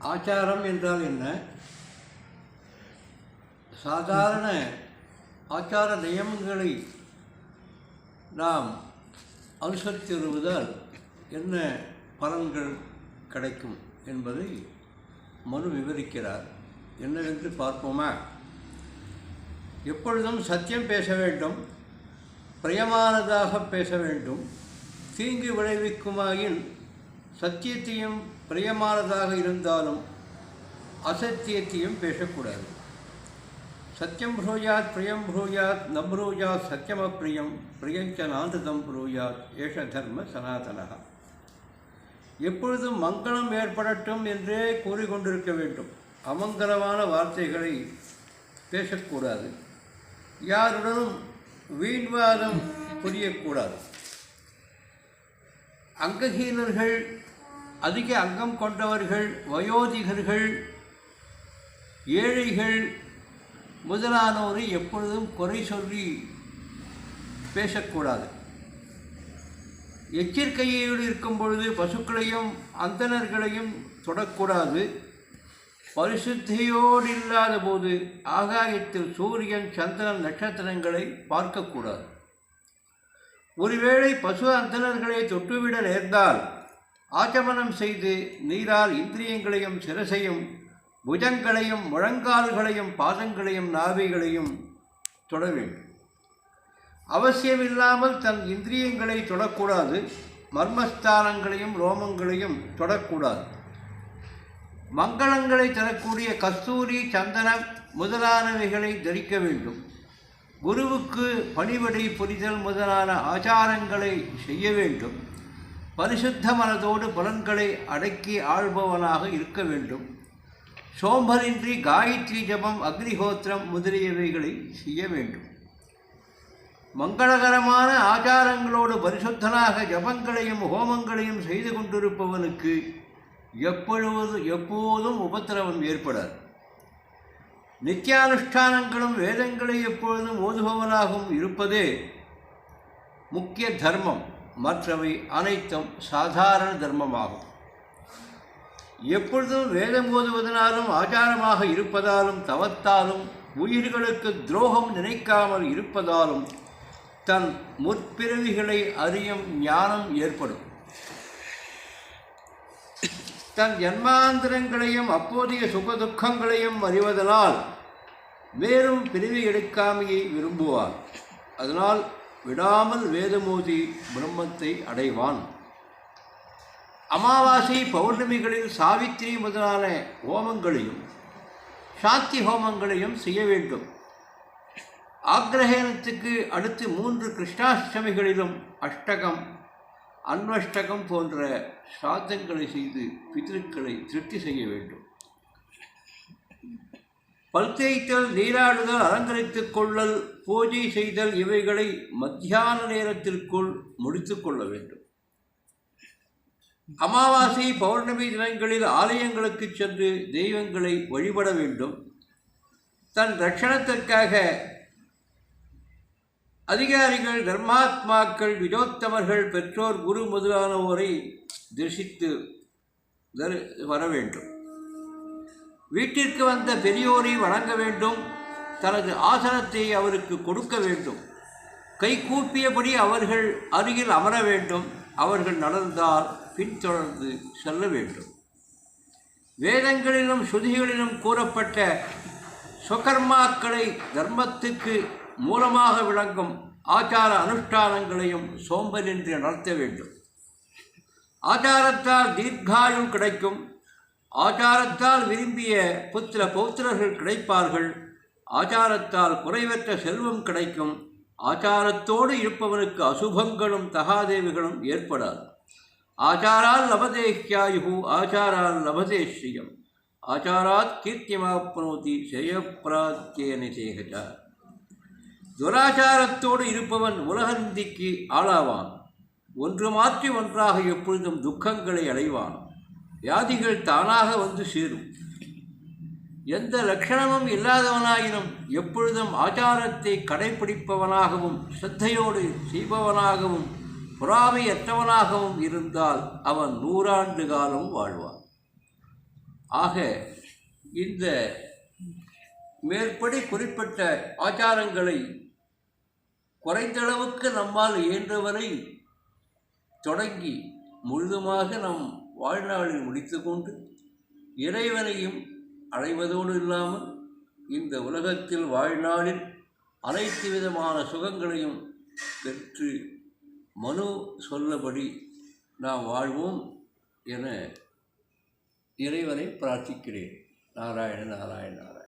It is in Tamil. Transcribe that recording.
ஆச்சாரம் என்றால் என்ன? சாதாரண ஆச்சார நியமங்களை நாம் அனுசரித்து வருவதால் என்ன பலன்கள் கிடைக்கும் என்பதை மனு விவரிக்கிறார். என்னவென்று பார்ப்போமா? எப்பொழுதும் சத்தியம் பேச வேண்டும் பிரியமானதாக பேச வேண்டும் தீங்கு விளைவிக்குமாயின் சத்தியத்தையும் பிரியமானதாக இருந்தாலும் அசத்தியத்தையும் பேசக்கூடாது. சத்தியம் ப்ரூயாத் பிரியம் ப்ரூயாத் ந ப்ரூயாத் சத்தியமப்பிரியம் பிரியஞ்ச நாந்ததம் ப்ரூயாத் ஏஷ தர்ம சனாதனகா எப்பொழுதும் மங்களம் ஏற்படட்டும் என்றே கூறிக்கொண்டிருக்க வேண்டும். அமங்கலமான வார்த்தைகளை பேசக்கூடாது. யாருடனும் வீண்வாதம் புரியக்கூடாது. அங்கஹீனர்கள் அதிக அங்கம் கொண்டவர்கள் வயோதிகர்கள் ஏழைகள் முதலானோரை எப்பொழுதும் குறை சொல்லி பேசக்கூடாது. எச்சரிக்கையோடு இருக்கும் பொழுது பசுக்களையும் அந்தணர்களையும் தொடக்கூடாது. பரிசுத்தையோடு இல்லாத போது ஆகாயத்தில் சூரியன் சந்திரன் நட்சத்திரங்களை பார்க்கக்கூடாது. ஒருவேளை பசு அந்தணர்களை தொட்டுவிட நேர்ந்தால் ஆச்சமனம் செய்து நீரால் இந்திரியங்களையும் சிரசையும் புஜங்களையும் முழங்கால்களையும் பாதங்களையும் நாவிகளையும் தொட வேண்டும். அவசியமில்லாமல் தன் இந்திரியங்களை தொடக்கூடாது மர்மஸ்தானங்களையும் ரோமங்களையும் தொடக்கூடாது. மங்களங்களை தரக்கூடிய கஸ்தூரி சந்தனம் முதலானவைகளை தரிக்க வேண்டும். குருவுக்கு பணிவடை புரிதல் முதலான ஆச்சாரங்களை செய்ய வேண்டும். பரிசுத்த மனதோடு புலன்களை அடக்கி ஆள்பவனாக இருக்க வேண்டும். சோம்பலின்றி காயத்ரி ஜபம் அக்னிஹோத்திரம் முதலியவைகளை செய்ய வேண்டும். மங்களகரமான ஆச்சாரங்களோடு பரிசுத்தனாக ஜபங்களையும் ஹோமங்களையும் செய்து கொண்டிருப்பவனுக்கு எப்பொழுது எப்போதும் உபத்திரவம் ஏற்படாது. நித்தியானுஷ்டானங்களும் வேதங்களை எப்பொழுதும் ஓதுபவனாகவும் இருப்பதே முக்கிய தர்மம். மற்றவை அனைத்தும் சாதாரண தர்மமாகும். எப்பொழுதும் வேதம் ஓதுவதனாலும் ஆச்சாரமாக இருப்பதாலும் தவத்தாலும் உயிர்களுக்கு துரோகம் நினைக்காமல் இருப்பதாலும் தன் முற்பிறவிகளை அறியும் ஞானம் ஏற்படும். தன் ஜன்மாந்திரங்களையும் அப்போதைய சுகதுக்கங்களையும் அறிவதனால் மேலும் பிரிவு எடுக்காமையை விரும்புவார். அதனால் விடாமல் வேதமோதி பிரம்மத்தை அடைவான். அமாவாசை பௌர்ணமிகளில் சாவித்திரி முதலான ஹோமங்களையும் சாத்தி ஹோமங்களையும் செய்ய வேண்டும். ஆக்ரஹேனத்துக்கு அடுத்து மூன்று கிருஷ்ணாஷ்டமிகளிலும் அஷ்டகம் அன்வஷ்டகம் போன்ற சாத்தங்களை செய்து பித்திருக்களை திருப்தி செய்ய வேண்டும். பல் தேய்த்தல் நீராடுதல் அலங்கரித்துக் கொள்ளல் பூஜை செய்தல் இவைகளை மத்தியான நேரத்திற்குள் முடித்து கொள்ள வேண்டும். அமாவாசை பௌர்ணமி தினங்களில் ஆலயங்களுக்கு சென்று தெய்வங்களை வழிபட வேண்டும். தன் ரட்சணத்திற்காக அதிகாரிகள் தர்மாத்மாக்கள் விஜோத்தமர்கள் பெற்றோர் குரு முதலானோரை தரிசித்து வர வேண்டும். வீட்டிற்கு வந்த பெரியோரை வணங்க வேண்டும். தனது ஆசனத்தை அவருக்கு கொடுக்க வேண்டும். கை கூப்பியபடி அவர்கள் அருகில் அமர வேண்டும். அவர்கள் நடந்தால் பின்தொடர்ந்து செல்ல வேண்டும். வேதங்களிலும் ஸ்ருதிகளிலும் கூறப்பட்ட சுகர்மாக்களை தர்மத்துக்கு மூலமாக விளங்கும் ஆச்சார அனுஷ்டானங்களையும் சோம்பலின்றி நடத்த வேண்டும். ஆச்சாரத்தால் தீர்க்காயுள் கிடைக்கும். ஆச்சாரத்தால் விரும்பிய புத்திர பௌத்திரர்கள் கிடைப்பார்கள். ஆச்சாரத்தால் குறைவற்ற செல்வம் கிடைக்கும். ஆச்சாரத்தோடு இருப்பவனுக்கு அசுபங்களும் தகாதேவிகளும் ஏற்படாது. ஆச்சாரால் லபதேஹ்யாயு ஆச்சாரால் லபதேஷ்யம் ஆச்சாராத் கீர்த்திமாப்னோதி ஜெயப்பிராத்தியன சேகஜா. துராச்சாரத்தோடு இருப்பவன் உலகந்திக்கு ஆளாவான். ஒன்று மாற்றி ஒன்றாக எப்பொழுதும் துக்கங்களை அடைவான். வியாதிகள் தானாக வந்து சேரும். எந்த லட்சணமும் இல்லாதவனாயினும் எப்பொழுதும் ஆச்சாரத்தை கடைப்பிடிப்பவனாகவும் சிரத்தையோடு செய்பவனாகவும் பொறாமையற்றவனாகவும் இருந்தால் அவன் நூறாண்டு காலம் வாழ்வான். ஆக இந்த மேற்படி குறிப்பிட்ட ஆச்சாரங்களை குறைந்தளவுக்கு நம்மால் இயன்றவரை தொடங்கி முழுதுமாக நம் வாழ்நாளில் முடித்துக்கொண்டு இறைவனையும் அடைவதோடு இல்லாமல் இந்த உலகத்தில் வாழ்நாளில் அனைத்து விதமான சுகங்களையும் பெற்று மனு சொல்லபடி நாம் வாழ்வோம் என இறைவனை பிரார்த்திக்கிறேன். நாராயண நாராயண நாராயண.